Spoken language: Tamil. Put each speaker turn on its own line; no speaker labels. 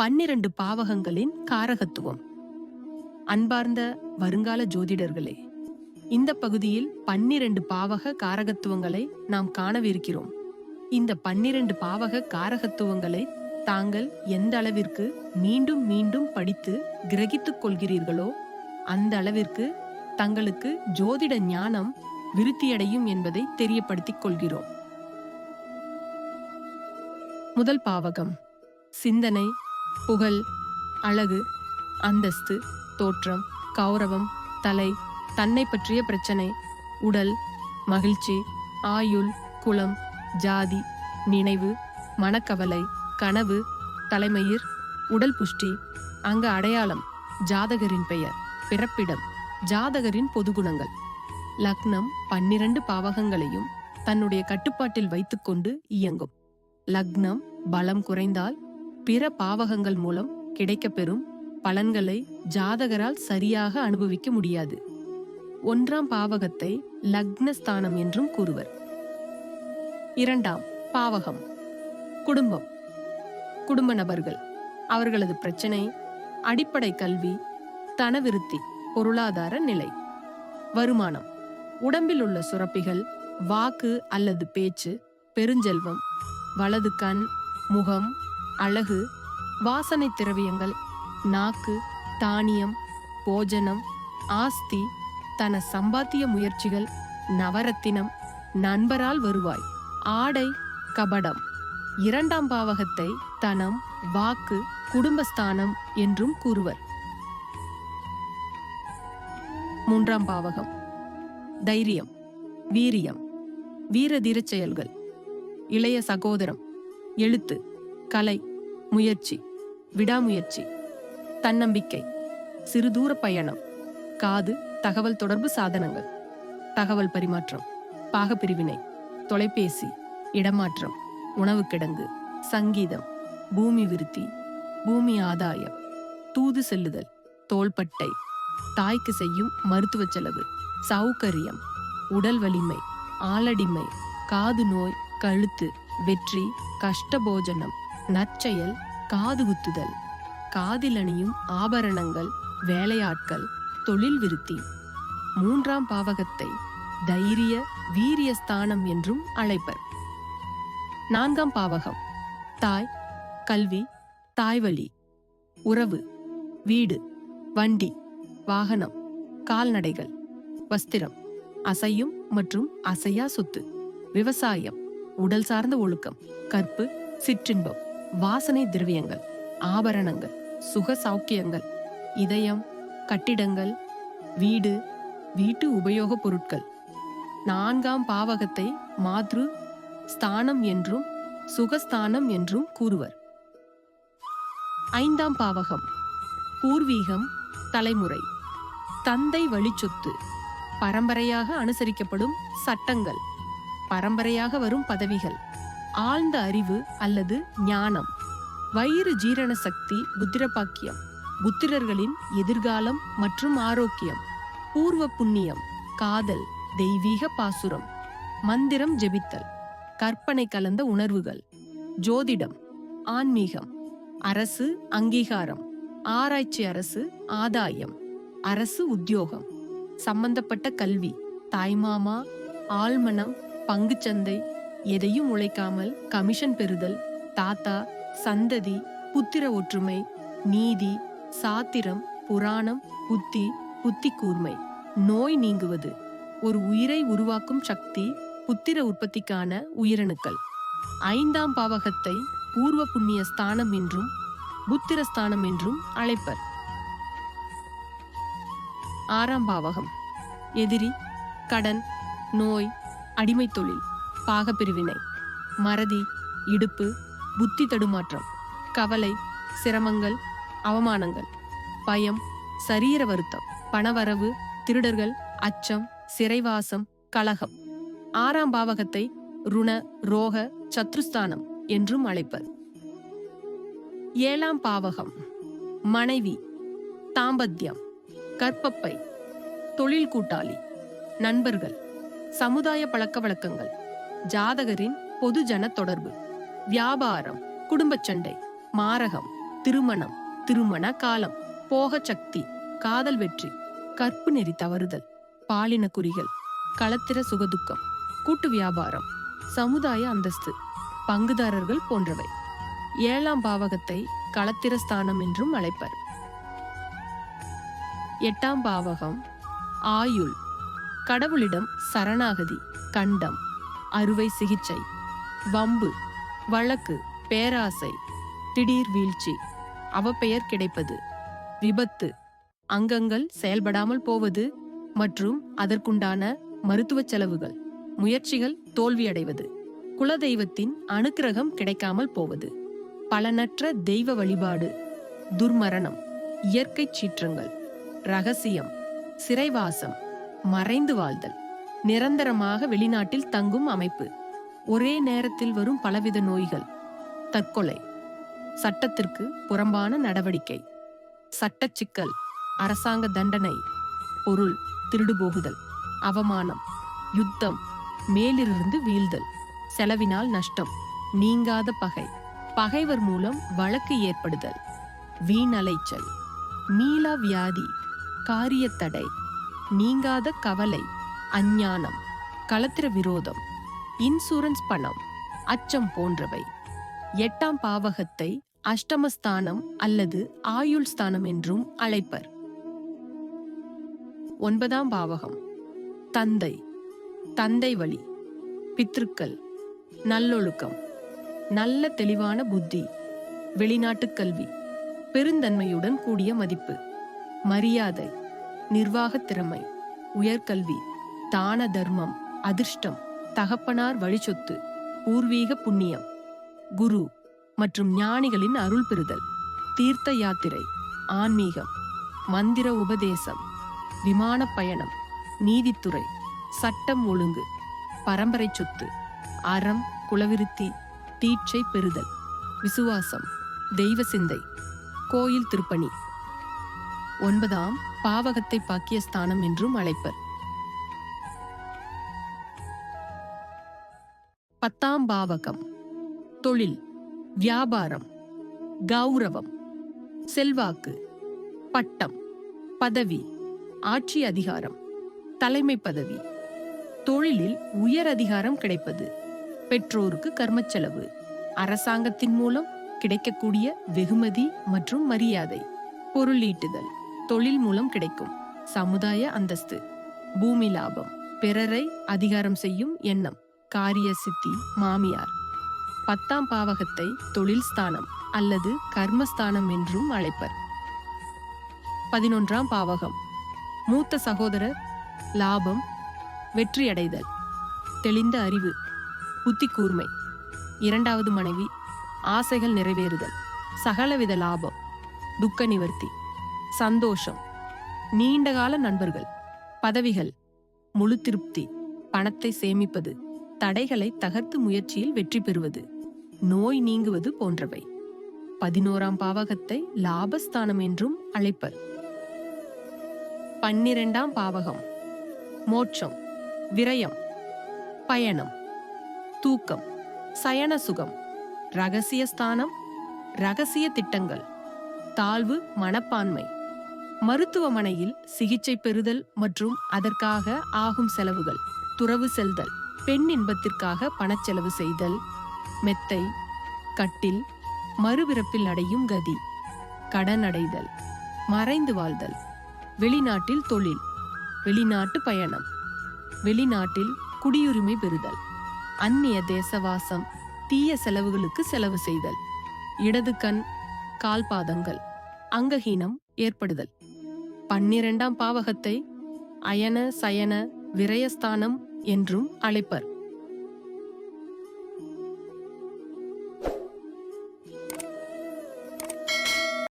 பன்னிரண்டு பாவகங்களின் காரகத்துவம். அன்பார்ந்த வருங்கால ஜோதிடர்களே இந்த பகுதியில் பன்னிரண்டு பாவக காரகத்துவங்களை நாம் காணவிருக்கிறோம். இந்த பன்னிரண்டு பாவக காரகத்துவங்களை தாங்கள் எந்த அளவிற்கு மீண்டும் மீண்டும் படித்து கிரகித்துக் கொள்கிறீர்களோ அந்த அளவிற்கு தங்களுக்கு ஜோதிட ஞானம் விருத்தியடையும் என்பதை தெரியப்படுத்திக் கொள்கிறோம். முதல் பாவகம் சிந்தனை புகழ் அழகு அந்தஸ்து தோற்றம் கௌரவம் தலை தன்னை பற்றிய பிரச்சனை உடல் மகிழ்ச்சி ஆயுள் குலம் ஜாதி நினைவு மனக்கவலை கனவு தலைமயிர் உடல் புஷ்டி அங்க அடையாளம் ஜாதகரின் பெயர் பிறப்பிடம் ஜாதகரின் பொதுகுணங்கள் லக்னம் பன்னிரண்டு பாவகங்களையும் தன்னுடைய கட்டுப்பாட்டில் வைத்துக்கொண்டு இயங்கும். லக்னம் பலம் குறைந்தால் பிற பாவகங்கள் மூலம் கிடைக்கப்பெறும் பலன்களை ஜாதகரால் சரியாக அனுபவிக்க முடியாது. ஒன்றாம் பாவகத்தை லக்னஸ்தானம் என்றும் கூறுவர். இரண்டாம் பாவகம். குடும்பம். குடும்ப நபர்கள். அவர்களது பிரச்சனை அடிப்படை கல்வி தனவிருத்தி பொருளாதார நிலை. வருமானம். உடம்பில் உள்ள சுரப்பிகள் வாக்கு அல்லது பேச்சு பெருஞ்செல்வம் வலது கண் முகம் அழகு வாசனை திரவியங்கள் நாக்கு தானியம் போஜனம் ஆஸ்தி தன சம்பாத்திய முயற்சிகள் நவரத்தினம் நண்பரால் வருவாய் ஆடை கபடம். இரண்டாம் பாவகத்தை தனம் வாக்கு குடும்பஸ்தானம் என்றும் கூறுவர். மூன்றாம் பாவகம். தைரியம் வீரியம் வீரதீரச் செயல்கள் இளைய சகோதரம் எழுத்து கலை முயற்சி விடாமுயற்சி தன்னம்பிக்கை சிறுதூர பயணம் காது தகவல் தொடர்பு சாதனங்கள் தகவல் பரிமாற்றம் பாகப்பிரிவினை தொலைபேசி இடமாற்றம் உணவு கிடங்கு சங்கீதம் பூமி விருத்தி பூமி ஆதாயம் தூது செல்லுதல் தோள்பட்டை தாய்க்கு செய்யும் மருத்துவ செலவு சௌகரியம் உடல் வலிமை ஆலடிமை காது நோய் கழுத்து வெற்றி கஷ்டபோஜனம் நற்செயல் காது குத்துதல் காதில் அணியும் ஆபரணங்கள் வேலையாட்கள் தொழில் விருத்தி. மூன்றாம் பாவகத்தை தைரிய வீரிய ஸ்தானம் என்றும் அழைப்பர். நான்காம் பாவகம் தாய் கல்வி தாய்வழி உறவு வீடு வண்டி வாகனம் கால்நடைகள் வஸ்திரம் அசையும் மற்றும் அசையா சொத்து விவசாயம் உடல் சார்ந்த ஒழுக்கம் கற்பு சிற்றின்பம். வாசனை திரவியங்கள் ஆபரணங்கள் சுக சௌக்கியங்கள் இதயம் கட்டிடங்கள் வீடு வீட்டு உபயோகப் பொருட்கள். நான்காம் பாவகத்தை மாத்ரு ஸ்தானம் என்றும் சுகஸ்தானம் என்றும் கூறுவர். ஐந்தாம் பாவகம் பூர்வீகம் தலைமுறை. தந்தை வழிச்சொத்து பரம்பரையாக அனுசரிக்கப்படும் சட்டங்கள் பரம்பரையாக வரும் பதவிகள். ஆழ்ந்த அறிவு அல்லது ஞானம். வயிறு ஜீரண சக்தி புத்திரபாக்கியம். புத்திரர்களின் எதிர்காலம் மற்றும் ஆரோக்கியம். பூர்வ புண்ணியம் காதல் தெய்வீக பாசுரம். மந்திரம் ஜெபித்தல். கற்பனை கலந்த உணர்வுகள். ஜோதிடம் ஆன்மீகம். அரசு அங்கீகாரம். ஆராய்ச்சி அரசு ஆதாயம். அரசு உத்தியோகம். சம்பந்தப்பட்ட கல்வி. தாய்மாமா ஆழ்மனம் பங்குச்சந்தை எதையும் உழைக்காமல் கமிஷன் பெறுதல் தாத்தா சந்ததி புத்திர ஒற்றுமை நீதி சாத்திரம் புராணம் புத்தி புத்தி கூர்மை நோய் நீங்குவது. ஒரு உயிரை உருவாக்கும் சக்தி புத்திர உற்பத்திக்கான உயிரணுக்கள். ஐந்தாம் பாவகத்தை பூர்வ புண்ணிய ஸ்தானம் என்றும் புத்திர ஸ்தானம் என்றும் அழைப்பர். ஆறாம் பாவகம். எதிரி கடன் நோய் அடிமை தொழில். பாகப்பிரிவினை மறதி இடுப்பு புத்தி தடுமாற்றம் கவலை சிரமங்கள் அவமானங்கள் பயம் சரீர வருத்தம் பணவரவு திருடர்கள் அச்சம் சிறைவாசம் கலகம். ஆறாம் பாவகத்தை ருண ரோக சத்ருஸ்தானம் என்றும் அழைப்பர். ஏழாம் பாவகம் மனைவி தாம்பத்தியம் கற்பப்பை தொழில் கூட்டாளி நண்பர்கள் சமுதாய பழக்க வழக்கங்கள் ஜாதகரின் பொதுஜன தொடர்பு. வியாபாரம் குடும்பச் சண்டை மாரகம் திருமணம் திருமண காலம் போக சக்தி காதல் வெற்றி கற்பு நெறி தவறுதல் பாலின குறிகள் களத்திர சுகதுக்கம் கூட்டு வியாபாரம் சமுதாய அந்தஸ்து பங்குதாரர்கள் போன்றவை. ஏழாம் பாவகத்தை களத்திர ஸ்தானம் என்றும் அழைப்பர். எட்டாம் பாவகம் ஆயுள் கடவுளிடம் சரணாகதி கண்டம் அறுவை சிகிச்சை வம்பு வழக்கு பேராசை திடீர் வீழ்ச்சி அவப்பெயர் கிடைப்பது விபத்து அங்கங்கள் செயல்படாமல் போவது மற்றும் அதற்குண்டான மருத்துவ செலவுகள் முயற்சிகள் தோல்வியடைவது குலதெய்வத்தின் அனுக்கிரகம் கிடைக்காமல் போவது பலனற்ற தெய்வ வழிபாடு துர்மரணம் இயற்கை சீற்றங்கள் ரகசியம் சிறைவாசம் மறைந்து வாழ்தல். நிரந்தரமாக வெளிநாட்டில் தங்கும் அமைப்பு. ஒரே நேரத்தில் வரும் பலவித நோய்கள். தற்கொலை. சட்டத்திற்கு புறம்பான நடவடிக்கை. சட்ட சிக்கல். அரசாங்க தண்டனை. பொருள் திருடு போகுதல் அவமானம். யுத்தம். மேலிருந்து வீழ்தல். செலவினால் நஷ்டம். நீங்காத பகை. பகைவர் மூலம் வழக்கு ஏற்படுதல். வீணலைச்சல் மீளா வியாதி. காரியத்தடை. நீங்காத கவலை. அஞ்ஞானம் களத்திர விரோதம் இன்சூரன்ஸ் பணம் அச்சம் போன்றவை. எட்டாம் பாவகத்தை அஷ்டமஸ்தானம் அல்லது ஆயுள் ஸ்தானம் என்றும் அழைப்பர். ஒன்பதாம் பாவகம் தந்தை தந்தை வழி பித்ருக்கள் நல்லொழுக்கம் நல்ல தெளிவான புத்தி வெளிநாட்டுக் கல்வி பெருந்தன்மையுடன் கூடிய மதிப்பு மரியாதை நிர்வாகத் திறமை உயர்கல்வி தான தர்மம் அதிர்ஷ்டம் தகப்பனார் வழிச்சொத்து பூர்வீக புண்ணியம் குரு மற்றும் ஞானிகளின் அருள் பெறுதல் தீர்த்த யாத்திரை ஆன்மீகம் மந்திர உபதேசம் விமானப் பயணம் நீதித்துறை சட்டம் ஒழுங்கு பரம்பரை சொத்து அறம் குலவிருத்தி தீட்சை பெறுதல் விசுவாசம் தெய்வ சிந்தை கோயில் திருப்பணி. ஒன்பதாம் பாவகத்தை பாக்கிய ஸ்தானம் என்றும் அழைப்பர். பத்தாம் பாவகம். தொழில் வியாபாரம் கௌரவம் செல்வாக்கு பட்டம் பதவி ஆட்சி அதிகாரம் தலைமை பதவி. தொழிலில் உயர் அதிகாரம் கிடைப்பது. பெற்றோருக்கு கர்மச்செலவு அரசாங்கத்தின் மூலம் கிடைக்கக்கூடிய வெகுமதி மற்றும் மரியாதை. பொருளீட்டுதல் தொழில் மூலம் கிடைக்கும். சமுதாய அந்தஸ்து. பூமி லாபம் பிறரை அதிகாரம் செய்யும் எண்ணம். காரிய சித்தி மாமியார். பத்தாம் பாவகத்தை தொழில் ஸ்தானம் அல்லது கர்மஸ்தானம் என்றும் அழைப்பர். பதினொன்றாம் பாவகம். மூத்த சகோதரர் லாபம் வெற்றியடைதல். தெளிந்த அறிவு புத்தி கூர்மை. இரண்டாவது மனைவி ஆசைகள் நிறைவேறுதல். சகலவித லாபம் துக்க நிவர்த்தி சந்தோஷம். நீண்டகால நண்பர்கள் பதவிகள் முழு திருப்தி பணத்தை சேமிப்பது. தடைகளை தகர்த்து முயற்சியில் வெற்றி பெறுவது நோய் நீங்குவது போன்றவை. பதினோராம் பாவகத்தை லாபஸ்தானம் என்றும் அழைப்பர். பன்னிரெண்டாம் பாவகம் மோட்சம் விரயம் பயணம் தூக்கம் சயன சுகம் ரகசிய ஸ்தானம் ரகசிய திட்டங்கள் தாழ்வு மனப்பான்மை மருத்துவமனையில் சிகிச்சை பெறுதல் மற்றும் அதற்காக ஆகும் செலவுகள் துறவு செல்தல். பெண் இன்பத்திற்காக பணச்செலவு செய்தல் மெத்தை கட்டில் மறுபிறப்பில் அடையும் கதி கடன் அடைதல் மறைந்து வாழ்தல் வெளிநாட்டில் தொழில் வெளிநாட்டு பயணம் வெளிநாட்டில் குடியுரிமை பெறுதல் அந்நிய தேசவாசம் தீய செலவுகளுக்கு செலவு செய்தல் இடது கண் கால்பாதங்கள் அங்கஹீனம் ஏற்படுதல். பன்னிரெண்டாம் பாவகத்தை அயன சயன விரயஸ்தானம் என்றும் அழைப்பர்.